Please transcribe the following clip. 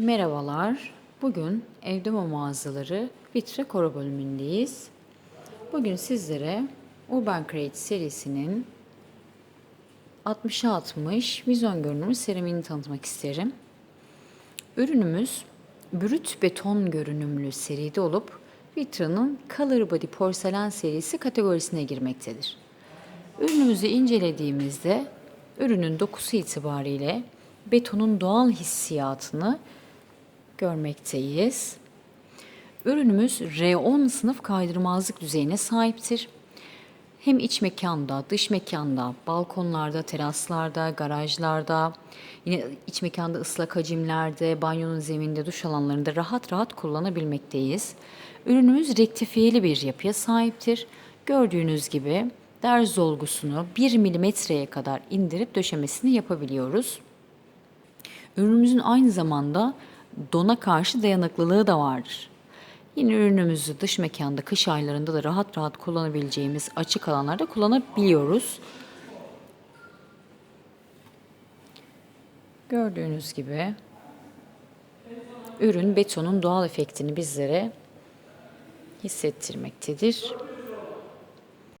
Merhabalar. Bugün Evdemo mağazaları Vitre Koro bölümündeyiz. Bugün sizlere Urban Create serisinin 60'a 60 vizyon görünümlü seramiğini tanıtmak isterim. Ürünümüz brüt beton görünümlü seride olup Vitra'nın Color Body porselen serisi kategorisine girmektedir. Ürünümüzü incelediğimizde ürünün dokusu itibariyle betonun doğal hissiyatını görmekteyiz. Ürünümüz R10 sınıf kaydırmazlık düzeyine sahiptir. Hem iç mekanda, dış mekanda, balkonlarda, teraslarda, garajlarda, yine iç mekanda ıslak hacimlerde, banyonun zeminde, duş alanlarında rahat rahat kullanabilmekteyiz. Ürünümüz rektifiyeli bir yapıya sahiptir. Gördüğünüz gibi derz dolgusunu 1 milimetreye kadar indirip döşemesini yapabiliyoruz. Ürünümüzün aynı zamanda dona karşı dayanıklılığı da vardır. Yine ürünümüzü dış mekanda, kış aylarında da rahat rahat kullanabileceğimiz açık alanlarda kullanabiliyoruz. Gördüğünüz gibi ürün betonun doğal efektini bizlere hissettirmektedir.